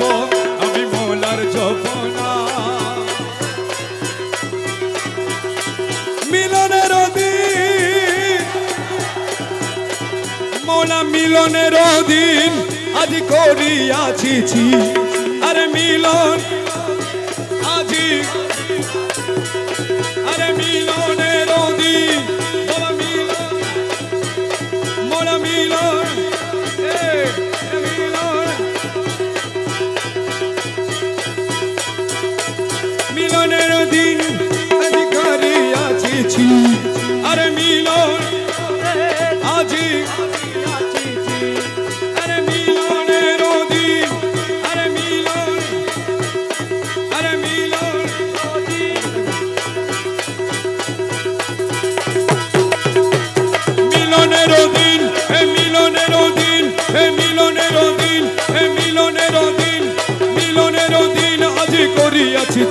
দমে আমি মৌলার জপনা মিলনের দিন মিলনের দিন আজ করিয়াছি। আরে মিলন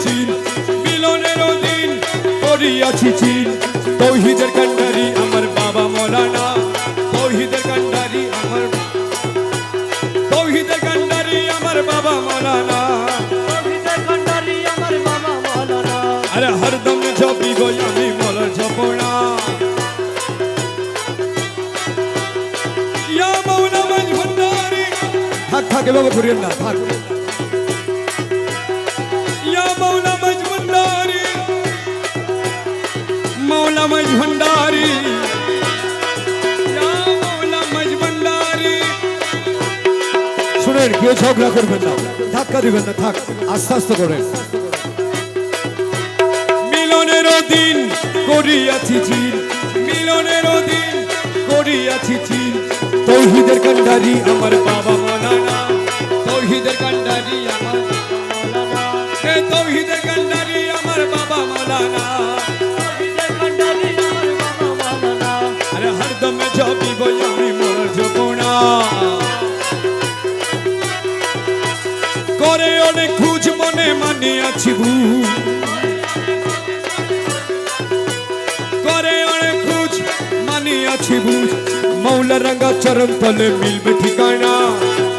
চিন মিলনের দিন করিয়াছি চিন। তৌহিদের কান্ডারি আমার বাবা মৌলানা তৌহিদের কান্ডারি আমার তৌহিদের কান্ডারি আমার বাবা মৌলানা। আরে হরদম জপি গই আমি মলার জপনা ইয়া মৌলা মাঝ ভন্ডারি। থাক থাক এভাবে করিয়েন না থাক। ভন্ডারি শুনেন কেউ ঝগড়া করবেন না? ধাক্কা দিবেন না থাক আস্তে আস্তে করেন। মিলনের দিন করিয়াছি চিন মিলনের দিন করিয়াছি চিন তৌহিদের কান্ডারি আমার বাবা মৌলানা তৌহিদের কান্ডারি আমার করে অনেক খুঁজ মনে মানে আছি ভুল করে অনেক খুঁজ মানে আছি ভুল মৌলা রঙা চরম তলে মিলবে ঠিকানা।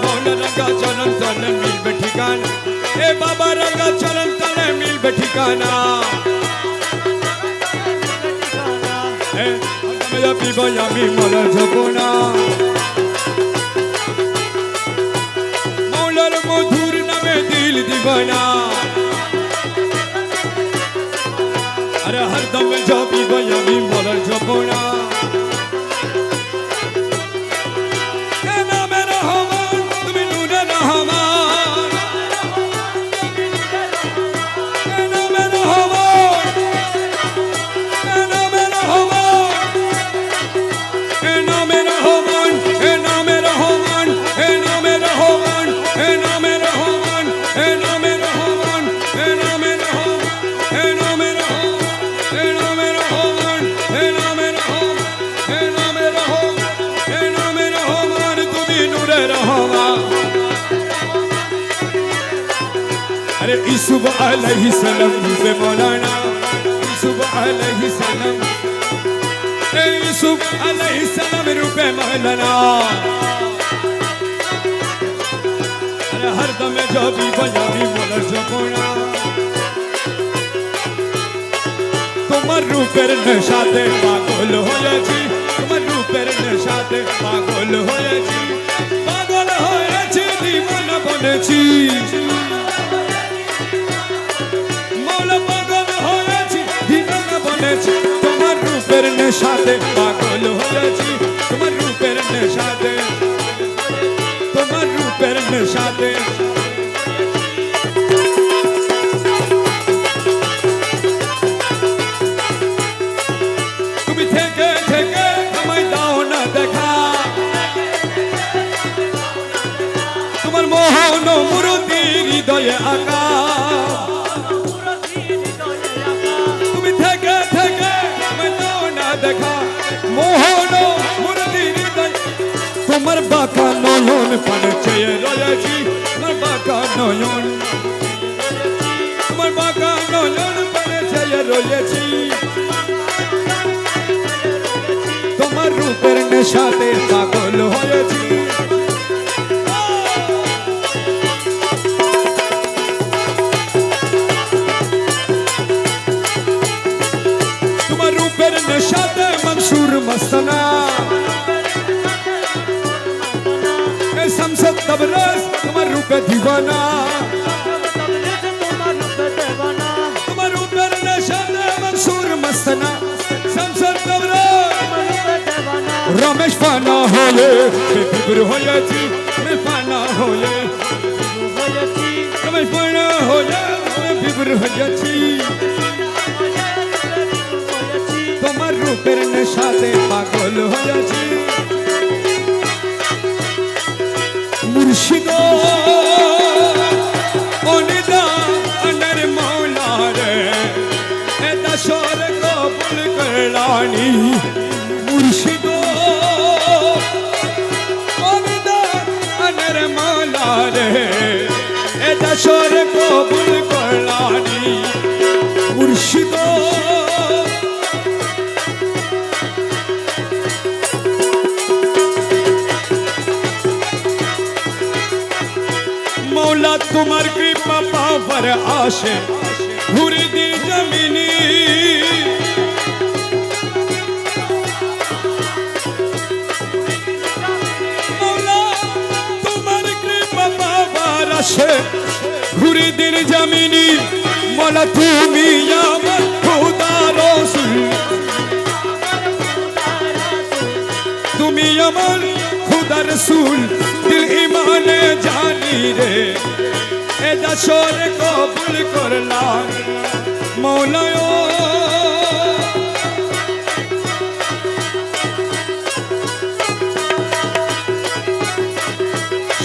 মৌলা রঙা চরম তলে মিলবে ঠিকানা। এ বাবা রঙা চরম তলে মিলবে ঠিকানা। পিব আমি মরে যাব না ইসুফ আলহি সালাম বে মৌলানা ইসুফ আলহি সালাম ইসুফ আলহি সালাম রূপে মৌলানা হর দমে জবি বজাবি মোলা জপনা তোমার রূপের নেশাতে পাগল হয়েছি তোমার রূপের নেশাতে পাগল হয়েছি পাগল হয়েছি মন বনেছি বনেছি তোমার রূপের নেশাতে পাগল হয়েছি তোমার রূপের নেশাতে তোমার রূপের নেশাতে। দেখা মোহন হৃদয় তোমার বাঁকা নয়ন পানে চেয়ে রয়েছি তোমার বাঁকা নয়ন তোমার বাঁকা নয়ন পানে চেয়ে রয়েছি তোমার রূপের নেশাতে পাগল হয়েছি তবরস তোমার রূপে দিবানা তোমার রূপের নেশাতে মনসুর মস্তানা সমসদ তবরস রমেশ পানা হয়ে বিপুর হয়েছি আমি পানা হয়ে রমেশ পানা হয়ে বিপুর হয়েছি তোমার রূপের নেশাতে পাগল হয়েছি মুর্শিদ অনিদা অনর মৌলা রে এ দশর কবুল করলানি মুর্শিদ। অনিদা অনর মৌলা রে এ দশর কবুল করলানি আসে, ঘুরে দি জমিনি। তোমার কৃপা পাওয়ার আসে, ঘুরে দিন জমিনি। মৌলা, তুমি আমার খোদা তুমি আমার খুদা রসুল। দিল ইমানে জানি রে। এ দশর কবুল করলাম মৌলায়।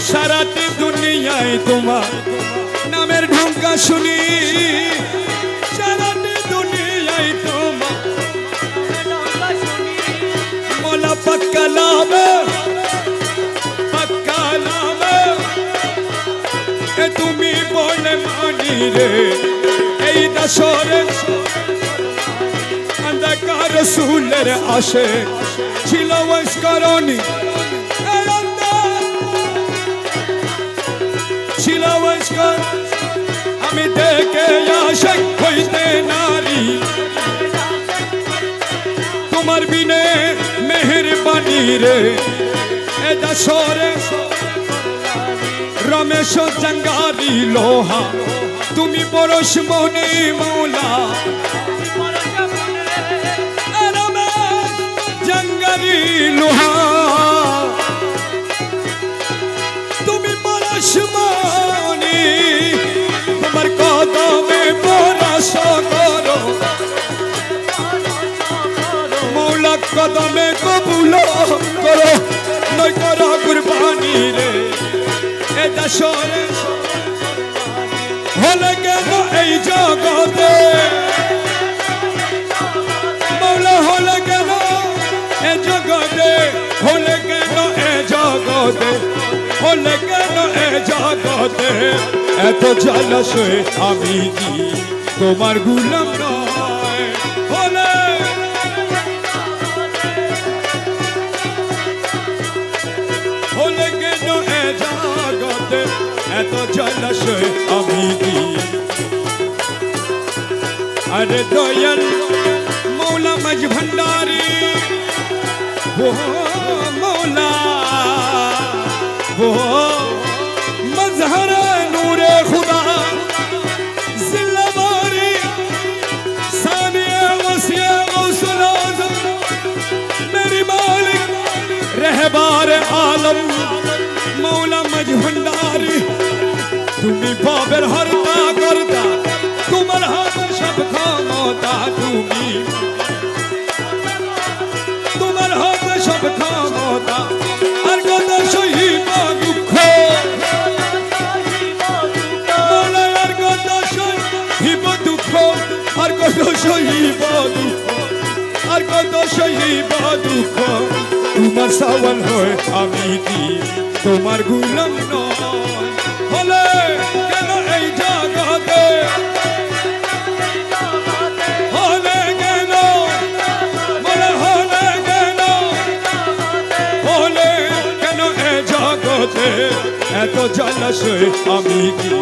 সারাটি দুনিয়ায় তোমার নামের ঢুঙ্কা শুনি। সারাটি দুনিয়ায় তোমার মোলা পক্কা লাবে তুমি বলে মানি রে। এই দশরে অন্ধকার সুলের আসে। ছিল বয়স্করণী ছিল বয়স্কর আমি দেখে আশক হইতে নারী। তোমার বিনে মেহেরবানি রে। এ দশরে রমেশ জঙ্গারি লোহা, তুমি পরশ মনে মৌলা। রমেশ জঙ্গারি লোহা, তুমি পরশ মনে তোমার কদমে পরশ করো। মৌলা কদমে কবুল করো নয় করো কুরবানি রে। এ দশরে হলে কেন এই জগতে? মৌলা, হলে কেন এ জগতে? হলে কেন এ জগতে? হলে কেন এ জগতে? এত জলাশয় আমি কি তোমার গুলাম নয়? এত জলাশয় আমি কি अरे दोयल मौला मज भंडारी वो मौला वो मजहर नूरे खुदा जिल्लावारी सानिया वसिया गौसल आजम मेरी मालिक रहबार आलम मौला मज भंडारी তুমি পাবের হরতা করতা। তোমার হাত সব ক্ষমতা তুমি। তোমার হাত সব ক্ষমতা, আর কত সহিব দুঃখ। আর কত সহিব দুঃখ, আর কত সহিব দুঃখ। আর কত সহিব দুঃখ। তোমার সাওয়াল হয়ে আমি কি তোমার গুলাম নয়। জলাশয় আমি কি?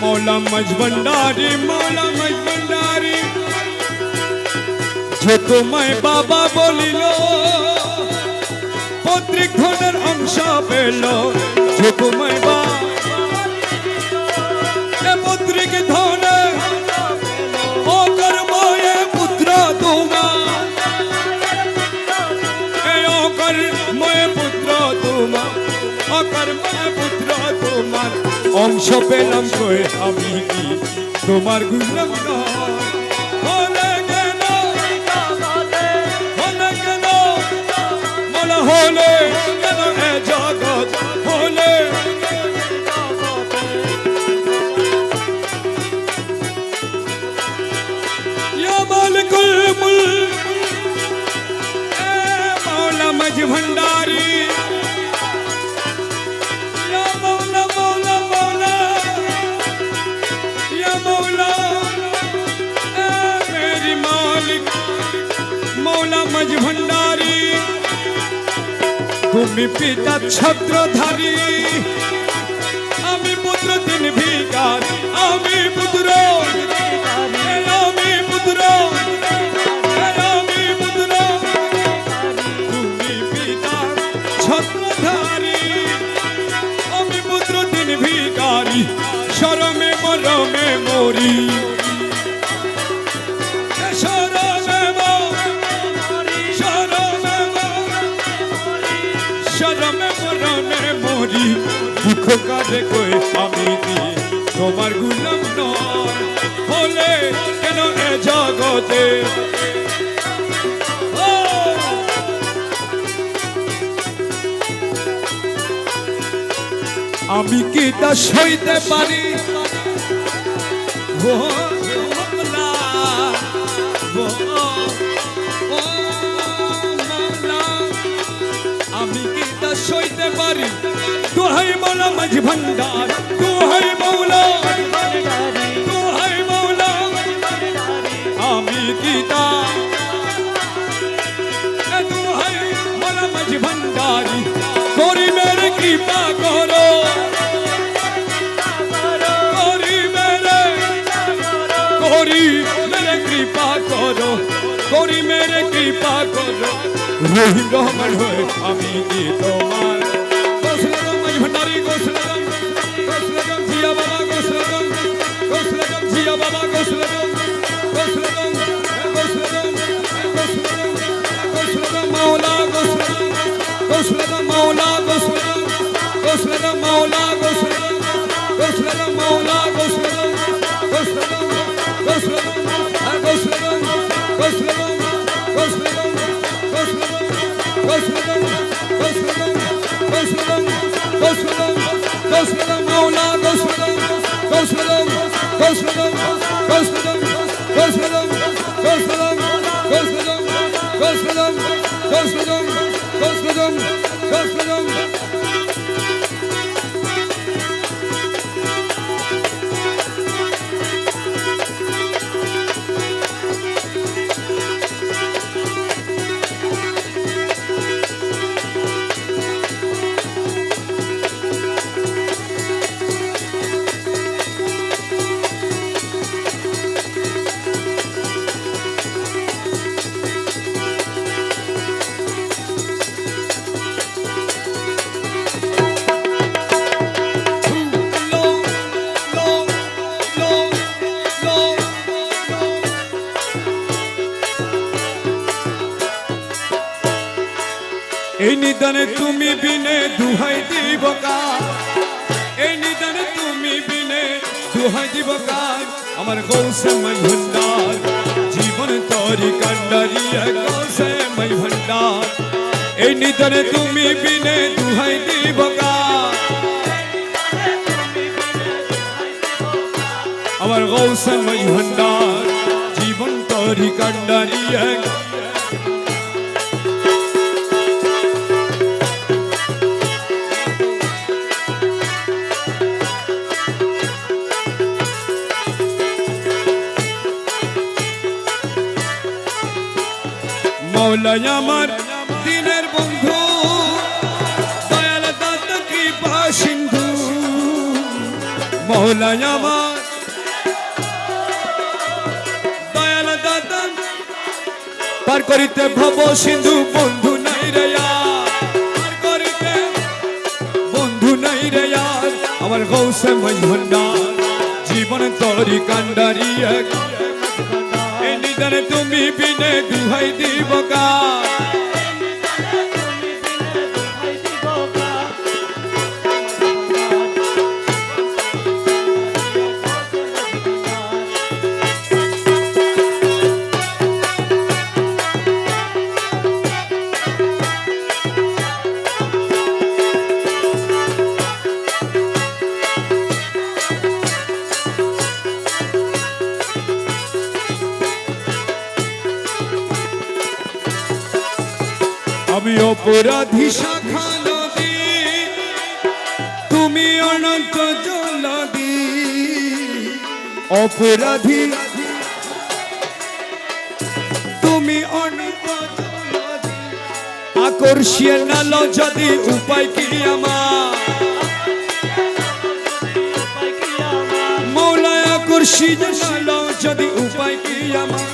মৌলা মজবন্ডারি মৌলা মজবন্ডারি যে তোমায় বাবা বলিল, পত্রিক ধনের অংশ পেল। যে তোমায় বা পত্রিক ধনে অংশ পেলাম কয়ে আমি কি? তোমার নয় হলে তুমি পিতা ছত্রধারী। আমি পুত্র তিন ভিকার আমি পুত্র দুঃখ দেখে আমি তোমার গুলাম নয় কেন এ জগতে? আমি কি তা সইতে পারি? मौला मज भंडार तू है मौला तू है मौला आमी गीता तू है मौला मज भंडारी गोरी मेरे कृपा करो गोरी मेरे गोरी मेरे कृपा करो गोरी मेरे कृपा करो রহিম রহমান হয়ে আমি কি Thank you. দুহাই দিব কার আমার গৌসে মই ভণ্ডার জীবন তরি কান্ডারিয়া গৌসে মই ভণ্ডার এই নিদানে তুমি বিনে দুহাই দিব কার আমার গৌসে মই ভণ্ডার জীবন তরি কান্ডারিয়া মৌলাই আমার দিনের বন্ধু। দয়াল কৃপা সিন্ধু। আমার। দয়াল পার করিতে ভব সিন্ধু, বন্ধু নাই রে পার করিতে বন্ধু নাই রে আমার গৌসে মঞ্জন্ডার জীবন তরি কান্ডারি এক। গানে তুমি বিনে দুহাই দিব গান অপরাধী শাখা নদী, তুমি অনন্ত জলদি। অপরাধী, তুমি অনন্ত আকর্ষিয়ে নাল যদি উপায় কি আমার? মৌলায় আকর্ষিয়ে নাল যদি উপায় কি আমার?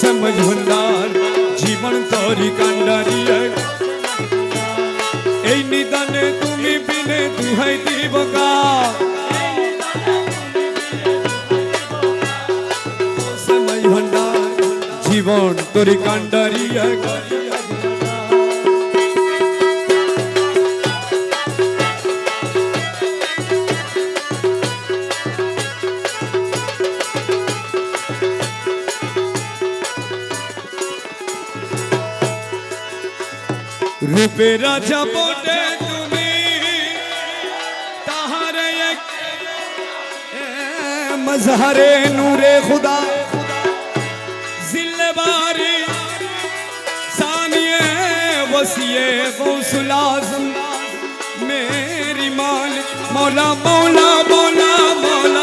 সমঝ ভণ্ডার জীবন তরি কান্ডারি এক। এই নিদানে তুমি বিনে দুহাই দিব গা জীবন তরি কান্ডারি রূপে রাজা বটে তুমি। তাহারে مظہرے نورے خدا ذل باری ثانیے وسیع غوث لازم میری مال مولا مولا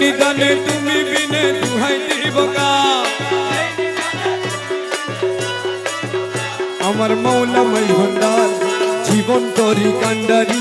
নিদানে তুমি বিনে দুহাই দিব আমার মৌলা মই ভণ্ডার জীবন তরি কান্ডারি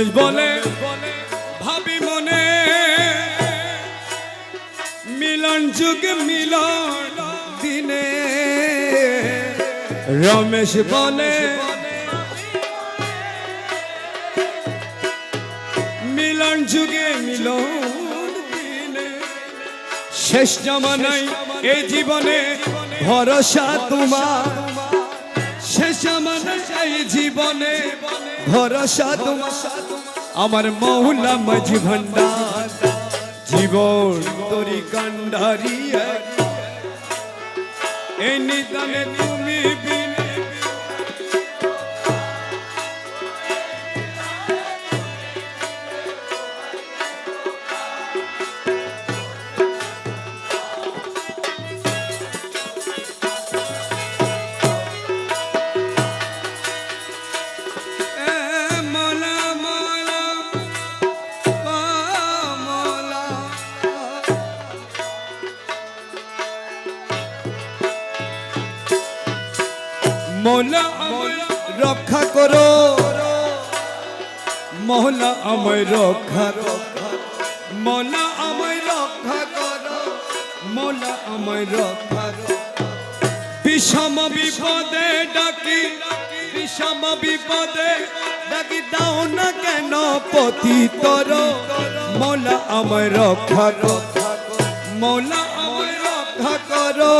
রমেশ বলে ভাবি মনে। মিলন যুগ, মিলন দিনে। রমেশ বলে, মিলন যুগে, মিলন শেষ জামানাই এই জীবনে ভরসা তোমার। শেষ এই জীবনে ভরসা আমার মৌলা মাঝি ভান্ডার জীবন তরি কান্ডারি। এই নিদানে তুমি মৌলা আমায় রক্ষা মৌলা আমায় রক্ষা করো। মৌলা আমায় রক্ষা বিষম বিপদে ডাকি, বিষম বিপদে ডাকি, দাও না কেন পতি তর মৌলা আমায় রক্ষা করো। মৌলা আমায় রক্ষা করো।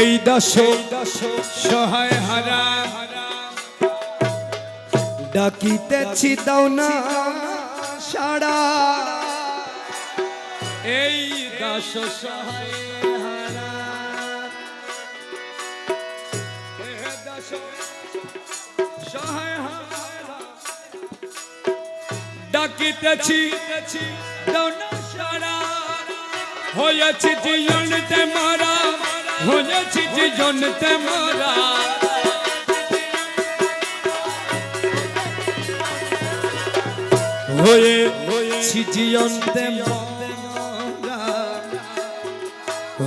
এই দশ সহায় হারা। ডাকিতেছি দাও না সাড়া। এই দাস সহায় হারা। দাস সহায় হারা। ডাকিতেছি দাও না সাড়া। হয়েছি জীবনতে মারা। হয়েছি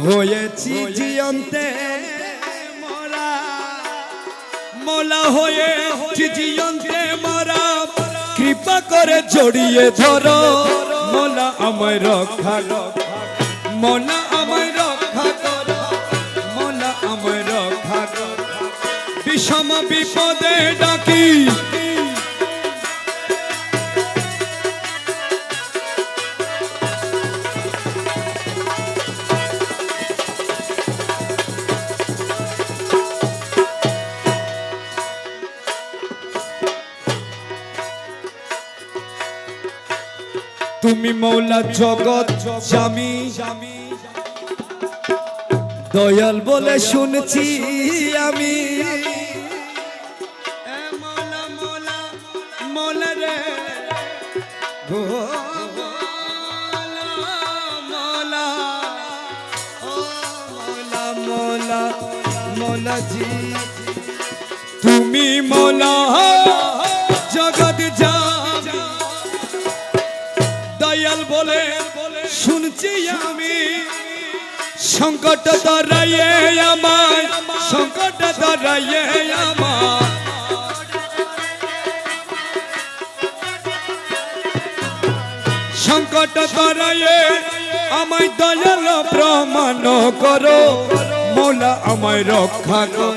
হয়ে মোলা হয়ে জীবনতে মরা। কৃপা করে জড়িয়ে ধরো। মোলা আমায় রক্ষা মোলা বিষম বিপদে ডাকি। তুমি মৌলা জগৎ জামি দয়াল বলে শুনছি আমি। মৌলা তুমি মৌলা জগৎ জামি দয়াল বলে, শুনছি আমি। সংকট দরাইয়ে আমায়, সংকট দরাইয়ে আমায়। সংকট দরাইয়ে আমায় দয়াল প্রমাণ করো। মৌলা আমায় রক্ষা করো।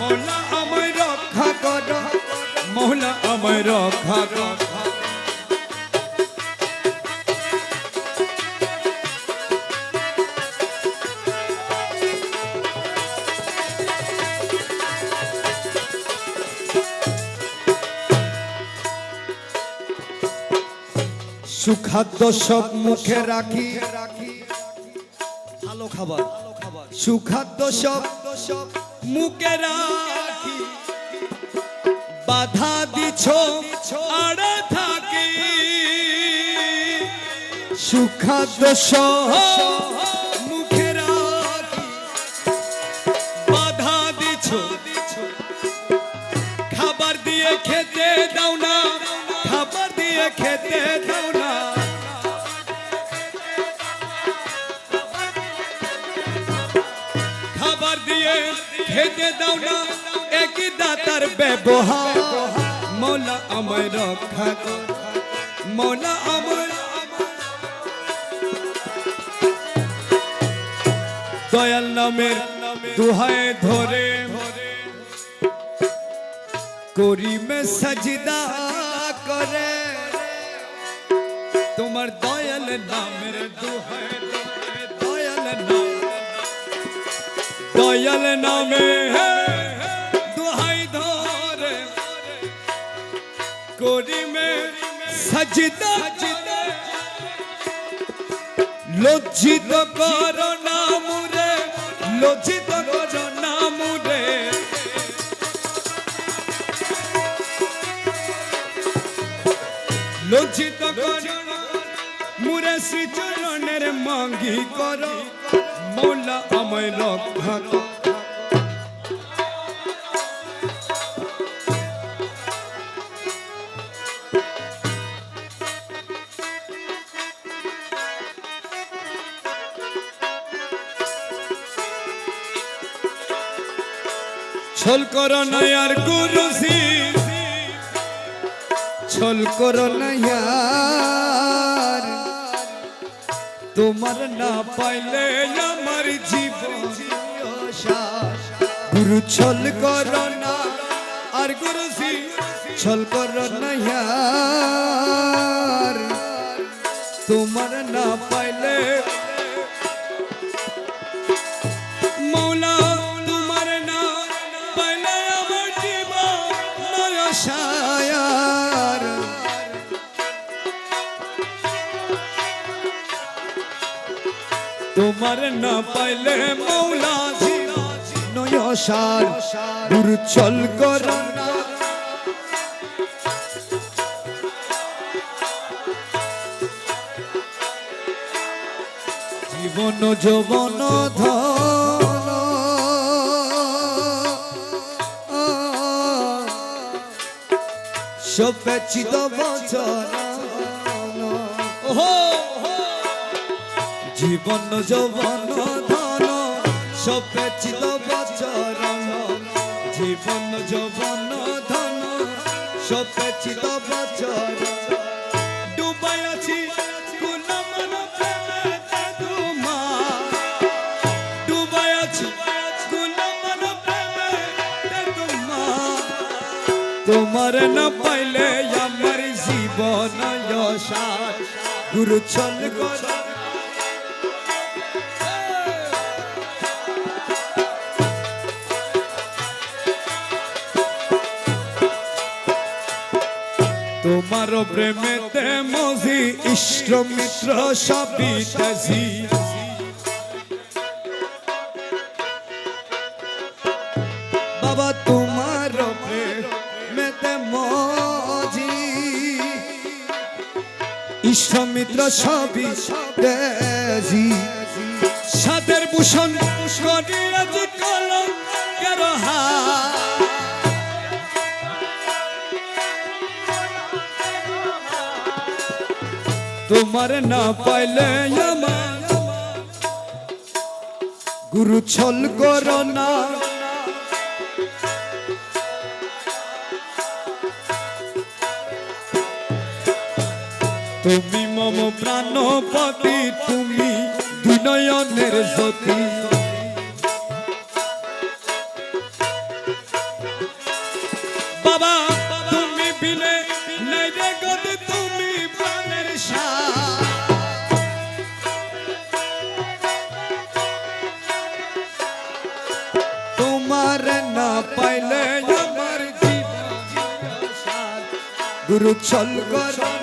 মৌলা আমায় রক্ষা করো। মৌলা আমায় রক্ষা করো। সুখাদ্য সব মুখে রাখি। ভালো খাবার। সুখাদ্য সব, মুখে রাখি। বাধা দিছ, আড়ে থাকি। সুখাদ্য সব, মুখে রাখি। বাধা দিছ, খাবার দিয়ে খেতে দাও না, খাবার দিয়ে খেতে দাও না। খেতে দাও না একই দাতার ব্যবহার। মৌলা আমায় রক্ষা কর, মৌলা আমায় দয়াল নামের দুহায় ধরে করিমে সজদা করে। তোমার দয়াল নামের দুহায় দয়াল নামে, দুহাই ধরে। করিমে সজদা লজ্জিত কর নামুরে লজ্জিত কর নামুরে লজ্জিত কর মুরে শ্রীচরণের মাঙ্গি কর। মৌলা আমায় রক্ষা কর। ছল করো না আর গুরুজি ছল করো না ইয়ার তোমার না পাইলে আমার জীবন গুরু ছল করো না আর গুরুজি ছল করো না ইয়ার তোমার না তোমার না পাইলে মৌলা নয় সার গুরু ছল জীবন যৌবন ধন। সব ব্যচিত বচন। জীবন, যৌবন, ধন, সব ব্যচিত বচরণ জীবন, যৌবন, ধন, সব ব্যচিত বচরণ ডুবাই তোমার না পাইলে আমার জীবন গুরু ছল কর তোমার প্রেমেতে মজি ইষ্ট মিত্র সবই তেজি। বাবা, তোমার প্রেমেতে মজি ইষ্ট মিত্র সবই তেজি। তোমার না পাইলে আমার গুরু ছল করো না। তুমি মম প্রাণপতি তুমি দুই নয়নের গুরু চল করো।